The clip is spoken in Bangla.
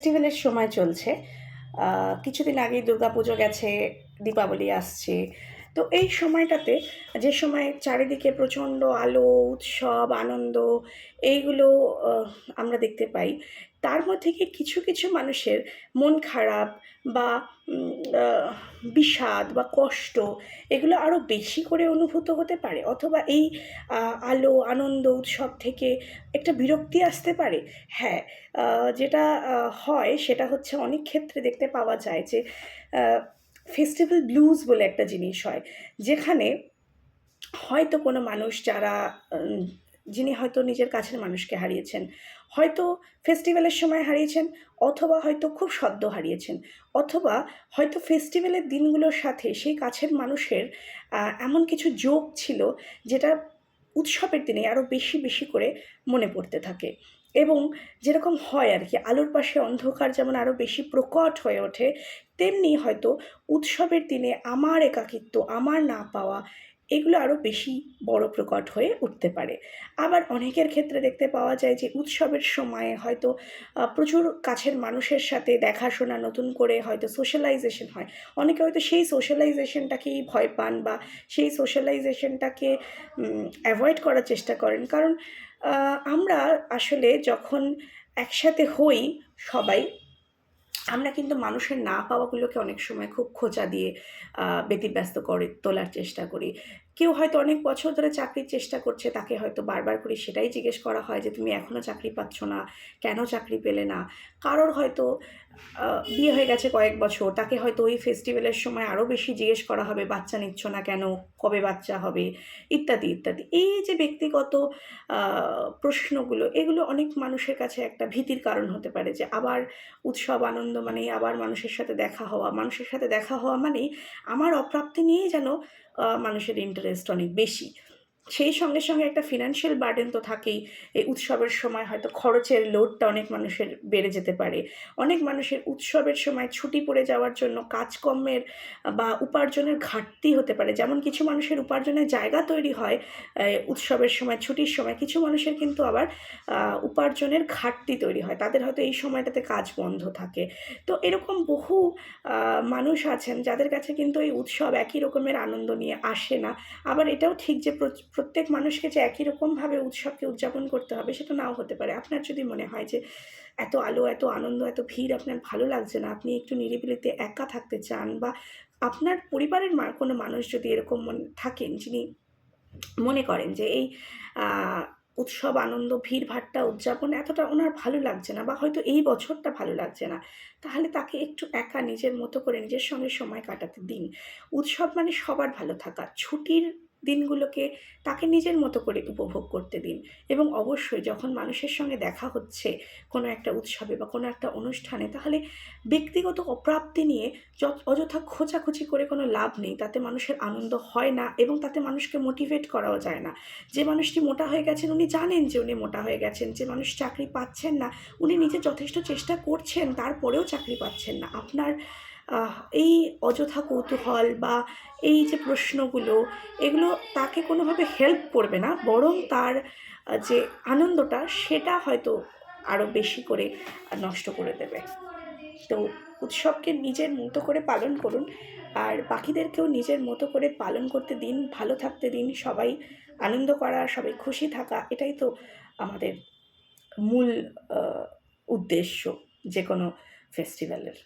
ফেস্টিভ্যালের সময় চলছে। কিছুদিন আগেই দুর্গাপুজো গেছে দীপাবলি আসছে। তো এই সময়টাতে যে সময় চারিদিকে প্রচণ্ড আলো, উৎসব, আনন্দ, এইগুলো আমরা দেখতে পাই, তার মধ্যে কি কিছু কিছু মানুষের মন খারাপ বা বিষাদ বা কষ্ট, এগুলো আরও বেশি করে অনুভূত হতে পারে? অথবা এই আলো, আনন্দ, উৎসব থেকে একটা বিরক্তি আসতে পারে? হ্যাঁ যেটা হয় সেটা হচ্ছে অনেক ক্ষেত্রে দেখতে পাওয়া যায় যে ফেস্টিভ্যাল ব্লুজ বলে একটা জিনিস হয়, যেখানে হয়তো কোনো মানুষ যারা যিনি হয়তো নিজের কাছের মানুষকে হারিয়েছেন, হয়তো ফেস্টিভ্যালের সময় হারিয়েছেন, অথবা হয়তো খুব সদ্য হারিয়েছেন, অথবা হয়তো ফেস্টিভ্যালের দিনগুলোর সাথে সেই কাছের মানুষের এমন কিছু যোগ ছিল, যেটা উৎসবের দিনে আরও বেশি বেশি করে মনে পড়তে থাকে। এবং যেরকম হয় আর কি আলোর পাশে অন্ধকার যেমন আরও বেশি প্রকট হয়ে ওঠে, তেমনি হয়তো উৎসবের দিনে আমার একাকিত্ব, আমার না পাওয়া এগুলো আরও বেশি বড় প্রকট হয়ে উঠতে পারে। আবার অনেকের ক্ষেত্রে দেখতে পাওয়া যায় যে, উৎসবের সময়ে হয়তো প্রচুর কাছের মানুষের সাথে দেখাশোনা নতুন করে হয়তো সোশ্যালাইজেশন হয়। অনেকে হয়তো সেই সোশ্যালাইজেশনটাকেই ভয় পান বা সেই সোশ্যালাইজেশনটাকে অ্যাভয়েড করার চেষ্টা করেন। কারণ আমরা আসলে যখন একসাথে হই সবাই আমরা কিন্তু মানুষের না পাওয়াগুলোকে অনেক সময় খুব খোঁচা দিয়ে ব্যতিব্যস্ত করে তোলার চেষ্টা করি। কেউ হয়তো অনেক বছর ধরে চাকরির চেষ্টা করছে, তাকে হয়তো বারবার করে সেটাই জিজ্ঞেস করা হয় যে, তুমি এখনও চাকরি পাচ্ছ না, কেন চাকরি পেলে না? কারোর হয়তো বিয়ে হয়ে গেছে কয়েক বছর, তাকে হয়তো ওই ফেস্টিভ্যালের সময় আরও বেশি জিজ্ঞেস করা হবে, বাচ্চা নিচ্ছ না কেন? কবে বাচ্চা হবে? ইত্যাদি ইত্যাদি। এই যে ব্যক্তিগত প্রশ্নগুলো, এগুলো অনেক মানুষের কাছে একটা ভীতির কারণ হতে পারে যে, আবার উৎসব, আনন্দ মানেই আবার মানুষের সাথে দেখা হওয়া। মানুষের সাথে দেখা হওয়া মানেই আমার অপ্রাপ্তি নিয়েই যেন মানুষের ইন্টারেস্ট অনেক বেশি। সেই সঙ্গে সঙ্গে একটা ফিনান্সিয়াল বার্ডেন তো থাকেই। এই উৎসবের সময় হয়তো খরচের লোডটা অনেক মানুষের বেড়ে যেতে পারে। অনেক মানুষের উৎসবের সময় ছুটি পড়ে যাওয়ার জন্য কাজকর্মের বা উপার্জনের ঘাটতি হতে পারে। যেমন কিছু মানুষের উপার্জনের জায়গা তৈরি হয় উৎসবের সময়, ছুটির সময়। কিছু মানুষের কিন্তু আবার উপার্জনের ঘাটতি তৈরি হয়। তাদের হয়তো এই সময়টাতে কাজ বন্ধ থাকে। তো এরকম বহু মানুষ আছেন যাদের কাছে কিন্তু এই উৎসব একই রকমের আনন্দ নিয়ে আসে না। আবার এটাও ঠিক যে প্রত্যেক মানুষকে যে একই রকমভাবে উৎসবকে উদযাপন করতে হবে সেটা নাও হতে পারে। আপনার যদি মনে হয় যে এত আলো, এত আনন্দ, এত ভিড় আপনার ভালো লাগছে না, আপনি একটু নিরিবিলিতে একা থাকতে চান বা আপনার পরিবারের কোনো মানুষ যদি এরকম মনে থাকেন যিনি মনে করেন যে এই উৎসব, আনন্দ ভিড়ভাট্টা উদযাপন এতটা ওনার ভালো লাগছে না বা হয়তো এই বছরটা ভালো লাগছে না, তাহলে তাকে একটু একা নিজের মতো করে নিজের সঙ্গে সময় কাটাতে দিন। উৎসব মানে সবার ভালো থাকা। ছুটির দিনগুলোকে তাকে নিজের মতো করে উপভোগ করতে দিন। এবং অবশ্যই যখন মানুষের সঙ্গে দেখা হচ্ছে কোনো একটা উৎসবে বা কোনো একটা অনুষ্ঠানে, তাহলে ব্যক্তিগত অপ্রাপ্তি নিয়ে অযথা খোঁচাখুচি করে কোনো লাভ নেই, তাতে মানুষের আনন্দ হয় না এবং তাতে মানুষকে মোটিভেট করাও যায় না। যে মানুষটি মোটা হয়ে গেছেন, উনি জানেন যে উনি মোটা হয়ে গেছেন। যে মানুষ চাকরি পাচ্ছেন না, উনি নিজে যথেষ্ট চেষ্টা করছেন, তারপরেও চাকরি পাচ্ছেন না। আপনার এই অযথা কৌতূহল বা এই যে প্রশ্নগুলো, এগুলো তাকে কোনোভাবে হেল্প করবে না, বরং তার যে আনন্দটা সেটা হয়তো আরও বেশি করে নষ্ট করে দেবে। তো উৎসবকে নিজের মতো করে পালন করুন, আর বাকিদেরকেও নিজের মতো করে পালন করতে দিন, ভালো থাকতে দিন, সবাই আনন্দ করা, সবাই খুশি থাকা, এটাই তো আমাদের মূল উদ্দেশ্য যে কোনো ফেস্টিভ্যালের